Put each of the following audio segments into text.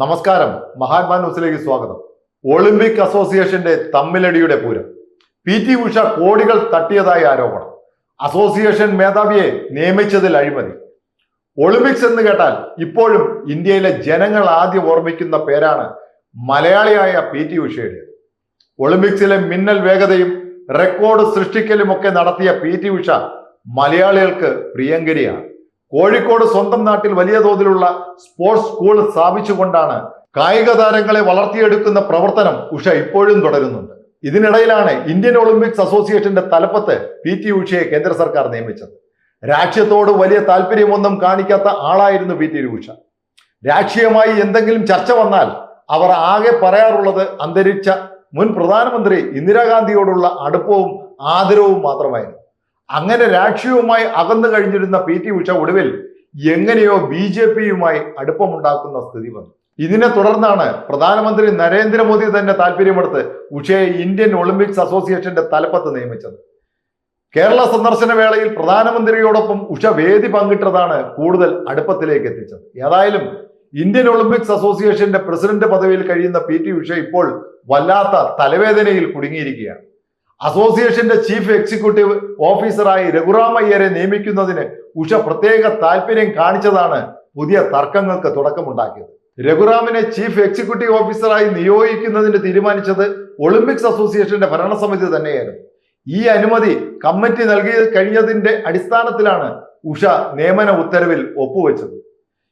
നമസ്കാരം. മഹാത്മാ ന്യൂസിലേക്ക് സ്വാഗതം. ഒളിമ്പിക് അസോസിയേഷന്റെ തമ്മിലടിയുടെ പൂരം. പി ടി ഉഷ കോടികൾ തട്ടിയതായി ആരോപണം. അസോസിയേഷൻ മേധാവിയെ നിയമിച്ചതിൽ അഴിമതി. ഒളിമ്പിക്സ് എന്ന് കേട്ടാൽ ഇപ്പോഴും ഇന്ത്യയിലെ ജനങ്ങൾ ആദ്യം ഓർമ്മിക്കുന്ന പേരാണ് മലയാളിയായ പി ടി ഉഷയുടെ ഒളിമ്പിക്സിലെ മിന്നൽ വേഗതയും റെക്കോർഡ് സൃഷ്ടിക്കലുമൊക്കെ നടത്തിയ പി ടി ഉഷ മലയാളികൾക്ക് പ്രിയങ്കരിയാണ്. കോഴിക്കോട് സ്വന്തം നാട്ടിൽ വലിയ തോതിലുള്ള സ്പോർട്സ് സ്കൂൾ സ്ഥാപിച്ചുകൊണ്ടാണ് കായിക താരങ്ങളെ വളർത്തിയെടുക്കുന്ന പ്രവർത്തനം ഉഷ ഇപ്പോഴും തുടരുന്നുണ്ട്. ഇതിനിടയിലാണ് ഇന്ത്യൻ ഒളിമ്പിക്സ് അസോസിയേഷന്റെ തലപ്പത്ത് പി ടി ഉഷയെ കേന്ദ്ര സർക്കാർ നിയമിച്ചത്. രാഷ്ട്രീയത്തോട് വലിയ താല്പര്യമൊന്നും കാണിക്കാത്ത ആളായിരുന്നു പി ടി ഉഷ. രാഷ്ട്രീയമായി എന്തെങ്കിലും ചർച്ച വന്നാൽ അവർ ആകെ പറയാറുള്ളത് അന്തരിച്ച മുൻ പ്രധാനമന്ത്രി ഇന്ദിരാഗാന്ധിയോടുള്ള അടുപ്പവും ആദരവും മാത്രമായിരുന്നു. അങ്ങനെ രാഷ്ട്രീയവുമായി അകന്നു കഴിഞ്ഞിരുന്ന പി ടി ഉഷ ഒടുവിൽ എങ്ങനെയോ ബി ജെ പിയുമായി അടുപ്പമുണ്ടാക്കുന്ന സ്ഥിതി വന്നു. ഇതിനെ തുടർന്നാണ് പ്രധാനമന്ത്രി നരേന്ദ്രമോദി തന്നെ താല്പര്യമെടുത്ത് ഉഷയെ ഇന്ത്യൻ ഒളിമ്പിക്സ് അസോസിയേഷന്റെ തലപ്പത്ത് നിയമിച്ചത്. കേരള സന്ദർശന വേളയിൽ പ്രധാനമന്ത്രിയോടൊപ്പം ഉഷ വേദി പങ്കിട്ടതാണ് കൂടുതൽ അടുപ്പത്തിലേക്ക് എത്തിച്ചത്. ഏതായാലും ഇന്ത്യൻ ഒളിമ്പിക്സ് അസോസിയേഷന്റെ പ്രസിഡന്റ് പദവിയിൽ കഴിയുന്ന പി ടി ഉഷ ഇപ്പോൾ വല്ലാത്ത തലവേദനയിൽ കുടുങ്ങിയിരിക്കുകയാണ്. അസോസിയേഷന്റെ ചീഫ് എക്സിക്യൂട്ടീവ് ഓഫീസറായി രഘുറാമയ്യരെ നിയമിക്കുന്നതിന് ഉഷ പ്രത്യേക താല്പര്യം കാണിച്ചതാണ് പുതിയ തർക്കങ്ങൾക്ക് തുടക്കമുണ്ടാക്കിയത്. രഘുറാമിനെ ചീഫ് എക്സിക്യൂട്ടീവ് ഓഫീസറായി നിയോഗിക്കുന്നതിന് തീരുമാനിച്ചത് ഒളിമ്പിക്സ് അസോസിയേഷന്റെ ഭരണസമിതി തന്നെയായിരുന്നു. ഈ അനുമതി കമ്മിറ്റി നൽകി കഴിഞ്ഞതിന്റെ അടിസ്ഥാനത്തിലാണ് ഉഷ നിയമന ഉത്തരവിൽ ഒപ്പുവെച്ചത്.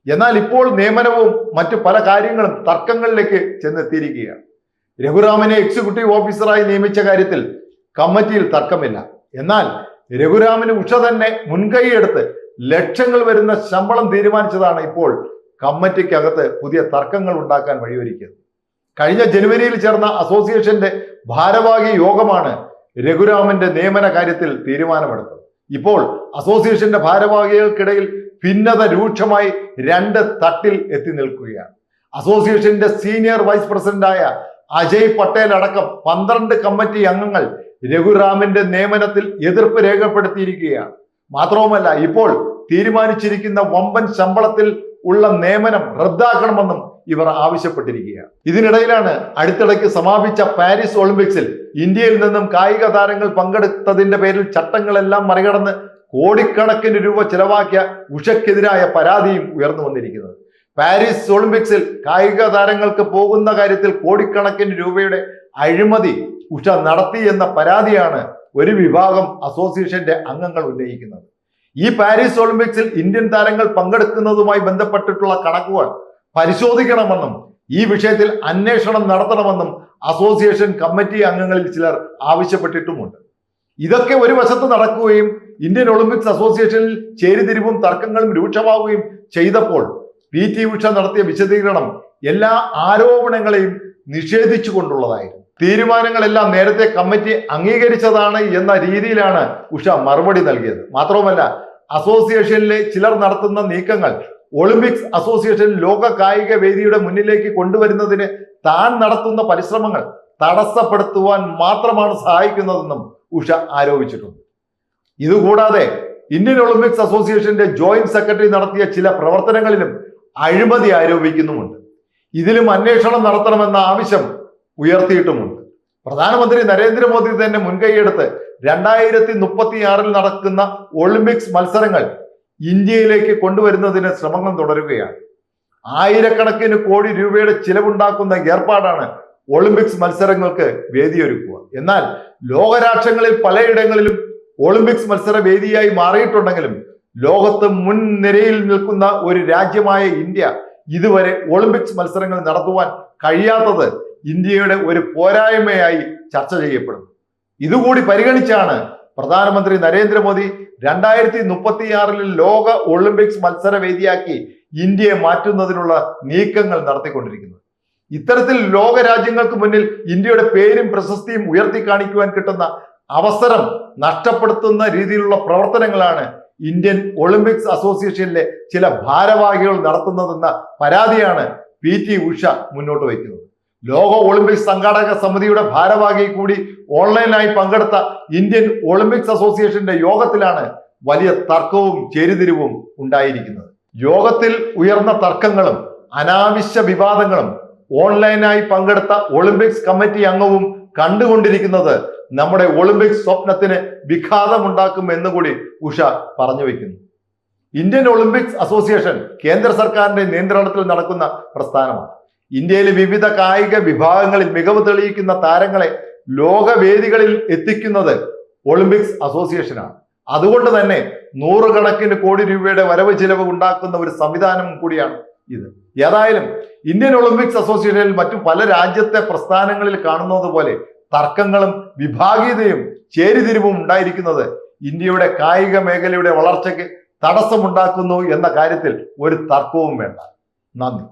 എന്നാൽ ഇപ്പോൾ നിയമനവും മറ്റു പല കാര്യങ്ങളും തർക്കങ്ങളിലേക്ക് ചെന്നെത്തിയിരിക്കുകയാണ്. രഘുറാമിനെ എക്സിക്യൂട്ടീവ് ഓഫീസറായി നിയമിച്ച കാര്യത്തിൽ കമ്മിറ്റിയിൽ തർക്കമില്ല. എന്നാൽ രഘുരാമിന് ഉഷ തന്നെ മുൻകൈയെടുത്ത് ലക്ഷങ്ങൾ വരുന്ന ശമ്പളം തീരുമാനിച്ചതാണ് ഇപ്പോൾ കമ്മിറ്റിക്കകത്ത് പുതിയ തർക്കങ്ങൾ ഉണ്ടാക്കാൻ വഴിയൊരുക്കിയത്. കഴിഞ്ഞ ജനുവരിയിൽ ചേർന്ന അസോസിയേഷന്റെ ഭാരവാഹി യോഗമാണ് രഘുരാമന്റെ നിയമന കാര്യത്തിൽ തീരുമാനമെടുത്തത്. ഇപ്പോൾ അസോസിയേഷന്റെ ഭാരവാഹികൾക്കിടയിൽ ഭിന്നത രൂക്ഷമായി രണ്ട് തട്ടിൽ എത്തി നിൽക്കുകയാണ്. അസോസിയേഷന്റെ സീനിയർ വൈസ് പ്രസിഡന്റായ അജയ് പട്ടേൽ അടക്കം പന്ത്രണ്ട് കമ്മിറ്റി അംഗങ്ങൾ രഘുറാമിന്റെ നിയമനത്തിൽ എതിർപ്പ് രേഖപ്പെടുത്തിയിരിക്കുകയാണ്. മാത്രവുമല്ല ഇപ്പോൾ തീരുമാനിച്ചിരിക്കുന്ന വമ്പൻ ശമ്പളത്തിൽ ഉള്ള നിയമനം റദ്ദാക്കണമെന്നും ഇവർ ആവശ്യപ്പെട്ടിരിക്കുകയാണ്. ഇതിനിടയിലാണ് അടുത്തിടയ്ക്ക് സമാപിച്ച പാരീസ് ഒളിമ്പിക്സിൽ ഇന്ത്യയിൽ നിന്നും കായിക താരങ്ങൾ പങ്കെടുത്തതിന്റെ പേരിൽ ചട്ടങ്ങളെല്ലാം മറികടന്ന് കോടിക്കണക്കിന് രൂപ ചെലവാക്കിയ ഉഷയ്ക്കെതിരായ പരാതിയും ഉയർന്നു വന്നിരിക്കുന്നത്. പാരീസ് ഒളിമ്പിക്സിൽ കായിക താരങ്ങൾക്ക് പോകുന്ന കാര്യത്തിൽ കോടിക്കണക്കിന് രൂപയുടെ അഴിമതി ഉഷ നടത്തി എന്ന പരാതിയാണ് ഒരു വിഭാഗം അസോസിയേഷന്റെ അംഗങ്ങൾ ഉന്നയിക്കുന്നത്. ഈ പാരീസ് ഒളിമ്പിക്സിൽ ഇന്ത്യൻ താരങ്ങൾ പങ്കെടുക്കുന്നതുമായി ബന്ധപ്പെട്ടിട്ടുള്ള കണക്കുകൾ പരിശോധിക്കണമെന്നും ഈ വിഷയത്തിൽ അന്വേഷണം നടത്തണമെന്നും അസോസിയേഷൻ കമ്മിറ്റി അംഗങ്ങളിൽ ചിലർ ആവശ്യപ്പെട്ടിട്ടുമുണ്ട്. ഇതൊക്കെ ഒരു വശത്ത് നടക്കുകയും ഇന്ത്യൻ ഒളിമ്പിക്സ് അസോസിയേഷനിൽ ചേരിതിരിവും തർക്കങ്ങളും രൂക്ഷമാവുകയും ചെയ്തപ്പോൾ പി ടി ഉഷ നടത്തിയ വിശദീകരണം എല്ലാ ആരോപണങ്ങളെയും നിഷേധിച്ചുകൊണ്ടുള്ളതായിരുന്നു. തീരുമാനങ്ങളെല്ലാം നേരത്തെ കമ്മിറ്റി അംഗീകരിച്ചതാണ് എന്ന രീതിയിലാണ് ഉഷ മറുപടി നൽകിയത്. മാത്രവുമല്ല അസോസിയേഷനിലെ ചിലർ നടത്തുന്ന നീക്കങ്ങൾ ഒളിമ്പിക്സ് അസോസിയേഷൻ ലോക കായിക വേദിയുടെ മുന്നിലേക്ക് കൊണ്ടുവരുന്നതിന് താൻ നടത്തുന്ന പരിശ്രമങ്ങൾ തടസ്സപ്പെടുത്തുവാൻ മാത്രമാണ് സഹായിക്കുന്നതെന്നും ഉഷ ആരോപിച്ചിട്ടുണ്ട്. ഇതുകൂടാതെ ഇന്ത്യൻ ഒളിമ്പിക്സ് അസോസിയേഷന്റെ ജോയിന്റ് സെക്രട്ടറി നടത്തിയ ചില പ്രവർത്തനങ്ങളിലും അഴിമതി ആരോപിക്കുന്നുമുണ്ട്. ഇതിലും അന്വേഷണം നടത്തണമെന്ന ആവശ്യം ഉയർത്തിയിട്ടുമുണ്ട്. പ്രധാനമന്ത്രി നരേന്ദ്രമോദി തന്നെ മുൻകൈയെടുത്ത് രണ്ടായിരത്തി മുപ്പത്തിയാറിൽ നടക്കുന്ന ഒളിമ്പിക്സ് മത്സരങ്ങൾ ഇന്ത്യയിലേക്ക് കൊണ്ടുവരുന്നതിന് ശ്രമങ്ങൾ തുടരുകയാണ്. ആയിരക്കണക്കിന് കോടി രൂപയുടെ ചിലവുണ്ടാക്കുന്ന ഏർപ്പാടാണ് ഒളിമ്പിക്സ് മത്സരങ്ങൾക്ക് വേദിയൊരുക്കുക. എന്നാൽ ലോകരാഷ്ട്രങ്ങളിൽ പലയിടങ്ങളിലും ഒളിമ്പിക്സ് മത്സര വേദിയായി മാറിയിട്ടുണ്ടെങ്കിലും ലോകത്ത് മുൻനിരയിൽ നിൽക്കുന്ന ഒരു രാജ്യമായ ഇന്ത്യ ഇതുവരെ ഒളിമ്പിക്സ് മത്സരങ്ങൾ നടത്തുവാൻ കഴിയാത്തത് ഇന്ത്യയുടെ ഒരു പോരായ്മയായി ചർച്ച ചെയ്യപ്പെടുന്നു. ഇതുകൂടി പരിഗണിച്ചാണ് പ്രധാനമന്ത്രി നരേന്ദ്രമോദി രണ്ടായിരത്തി മുപ്പത്തിയാറിൽ ലോക ഒളിമ്പിക്സ് മത്സര വേദിയാക്കി ഇന്ത്യയെ മാറ്റുന്നതിനുള്ള നീക്കങ്ങൾ നടത്തിക്കൊണ്ടിരിക്കുന്നത്. ഇത്തരത്തിൽ ലോക രാജ്യങ്ങൾക്ക് മുന്നിൽ ഇന്ത്യയുടെ പേരും പ്രശസ്തിയും ഉയർത്തി കാണിക്കുവാൻ കിട്ടുന്ന അവസരം നഷ്ടപ്പെടുത്തുന്ന രീതിയിലുള്ള പ്രവർത്തനങ്ങളാണ് ഇന്ത്യൻ ഒളിമ്പിക്സ് അസോസിയേഷനിലെ ചില ഭാരവാഹികൾ നടത്തുന്നതെന്ന പരാതിയാണ് പി ടി ഉഷ മുന്നോട്ട് വയ്ക്കുന്നത്. ലോക ഒളിമ്പിക്സ് സംഘാടക സമിതിയുടെ ഭാരവാഹി കൂടി ഓൺലൈനായി പങ്കെടുത്ത ഇന്ത്യൻ ഒളിമ്പിക്സ് അസോസിയേഷന്റെ യോഗത്തിലാണ് വലിയ തർക്കവും ചേരിതിരിവും ഉണ്ടായിരിക്കുന്നത്. യോഗത്തിൽ ഉയർന്ന തർക്കങ്ങളും അനാവശ്യ വിവാദങ്ങളും ഓൺലൈനായി പങ്കെടുത്ത ഒളിമ്പിക്സ് കമ്മിറ്റി അംഗവും കണ്ടുകൊണ്ടിരിക്കുന്നത് നമ്മുടെ ഒളിമ്പിക് സ്വപ്നത്തിന് വിഘാതമുണ്ടാക്കും എന്നുകൂടി ഉഷ പറഞ്ഞു വെക്കുന്നു. ഇന്ത്യൻ ഒളിമ്പിക്സ് അസോസിയേഷൻ കേന്ദ്ര സർക്കാരിന്റെ നിയന്ത്രണത്തിൽ നടക്കുന്ന പ്രസ്ഥാനമാണ്. ഇന്ത്യയിലെ വിവിധ കായിക വിഭാഗങ്ങളിൽ മികവ് തെളിയിക്കുന്ന താരങ്ങളെ ലോകവേദികളിൽ എത്തിക്കുന്നത് ഒളിമ്പിക്സ് അസോസിയേഷനാണ്. അതുകൊണ്ട് തന്നെ നൂറുകണക്കിന് കോടി രൂപയുടെ വരവ് ചിലവ് ഉണ്ടാക്കുന്ന ഒരു സംവിധാനം കൂടിയാണ് ഇത്. ഏതായാലും ഇന്ത്യൻ ഒളിമ്പിക്സ് അസോസിയേഷനിൽ മറ്റു പല രാജ്യത്തെ പ്രസ്ഥാനങ്ങളിൽ കാണുന്നത് പോലെ തർക്കങ്ങളും വിഭാഗീയതയും ചേരിതിരിവും ഉണ്ടായിരിക്കുന്നത് ഇന്ത്യയുടെ കായിക മേഖലയുടെ വളർച്ചയ്ക്ക് തടസ്സമുണ്ടാക്കുന്നു എന്ന കാര്യത്തിൽ ഒരു തർക്കവും വേണ്ട. നന്ദി.